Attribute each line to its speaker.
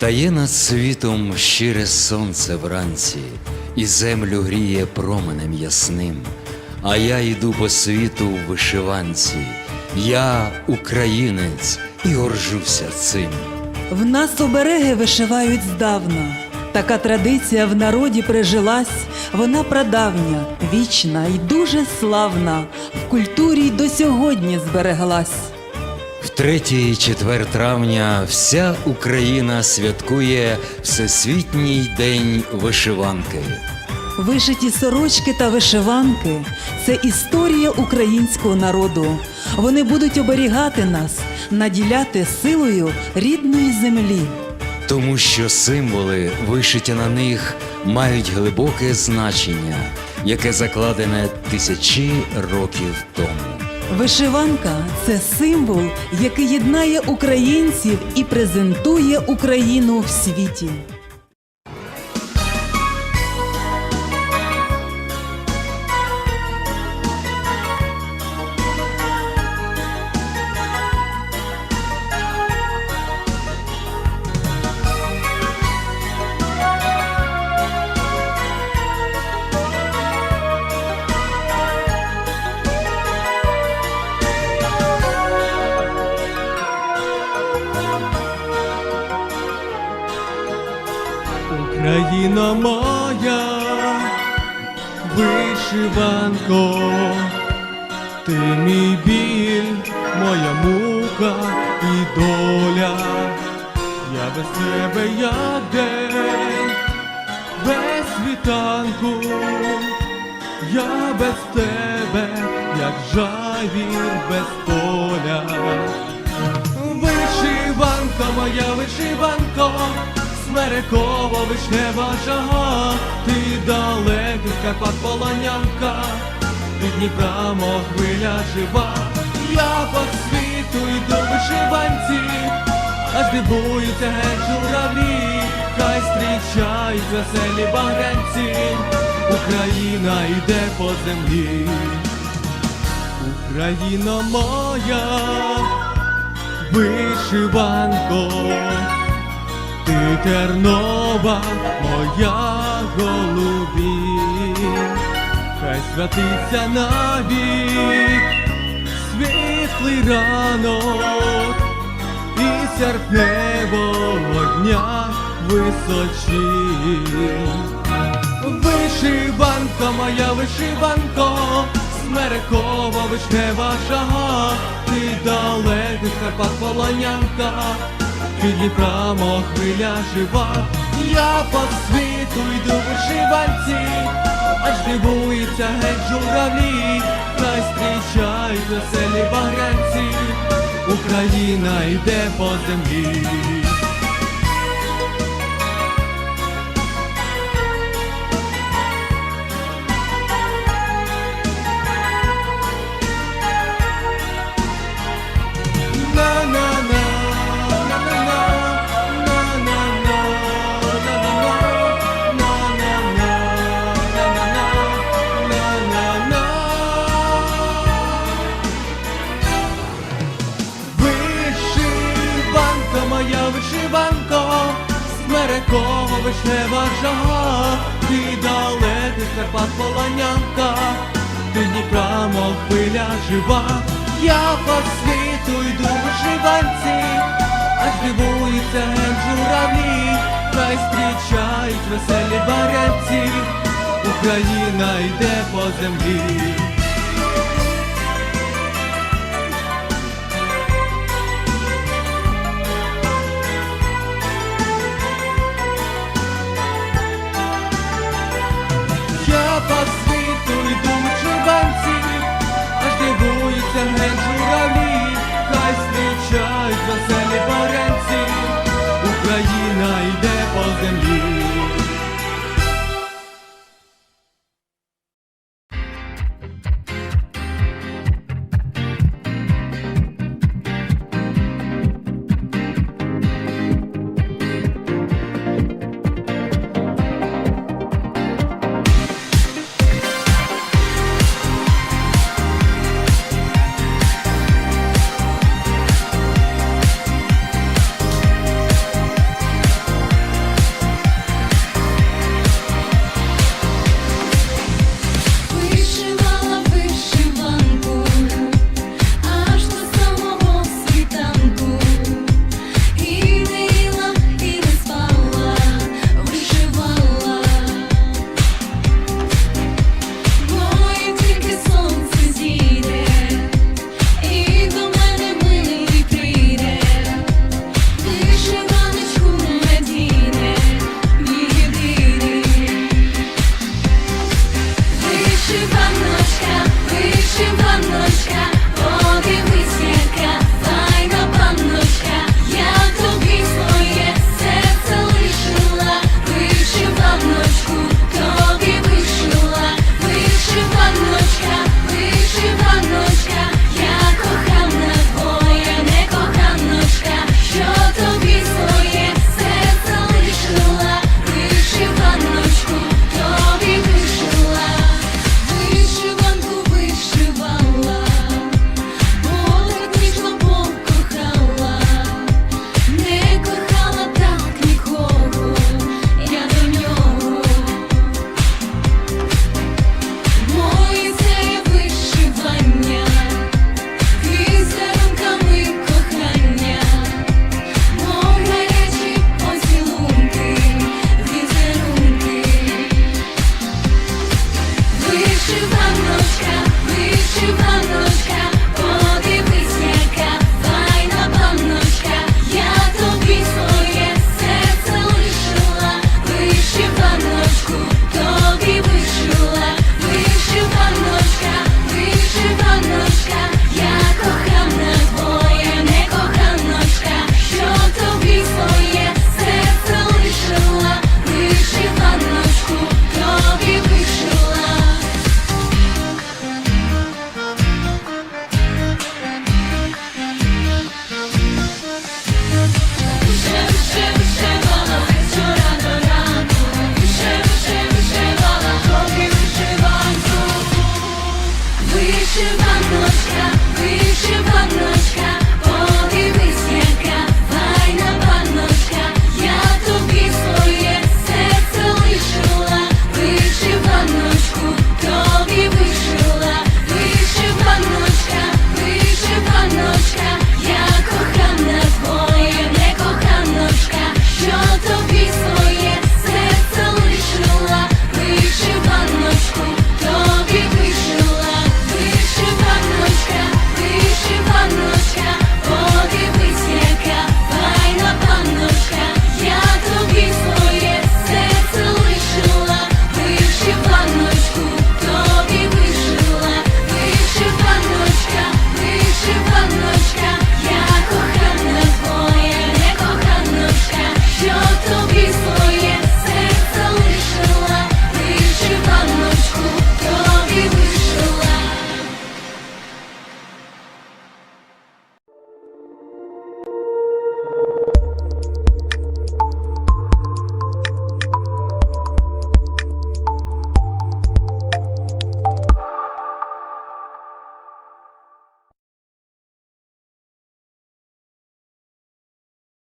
Speaker 1: Встає над світом щире сонце вранці, і землю гріє променем ясним. А я йду по світу в вишиванці, я українець і горжуся цим.
Speaker 2: В нас обереги вишивають здавна. Така традиція в народі прижилась, вона прадавня, вічна і дуже славна, в культурі до сьогодні збереглась.
Speaker 1: В третій четвер травня вся Україна святкує Всесвітній день вишиванки.
Speaker 2: Вишиті сорочки та вишиванки це історія українського народу. Вони будуть оберігати нас, наділяти силою рідної землі.
Speaker 1: Тому що символи, вишиті на них, мають глибоке значення, яке закладене тисячі років тому.
Speaker 2: Вишиванка це символ, який єднає українців і презентує Україну в світі.
Speaker 3: Україна моя, вишиванко, ти мій біль, моя мука і доля, я без тебе як день, без світанку, я без тебе, як жавір без поля. Вишиванка, моя вишиванка, смерекова вишнева жага, ти далеких Карпат полонянка, від Дніпра мов хвиля жива, я по світу йду вишиванці, аж дивуються геть журавлі, хай зустрічають веселі багрянці, Україна йде по землі, Україна моя вишиванко, ти тернова, моя голубі, хай святиться навік світлий ранок і серпневого дня височі. Вишиванка, моя вишиванка, смерекова вишнева жага, ти далеких Карпат полонянка, Дніпра хвиля жива, я по світу йду вишиванці, аж дивуються геть журавлі, хай зустрічають веселі багрянці, Україна йде по землі. Вишиванка, смерекова вишнева жага, ти далеких Карпат полонянка, ти Дніпра, мов хвиля жива, я по світу йду вишиванці, аж дивуються журавлі, хай зустрічають веселі барянці, Україна йде по землі.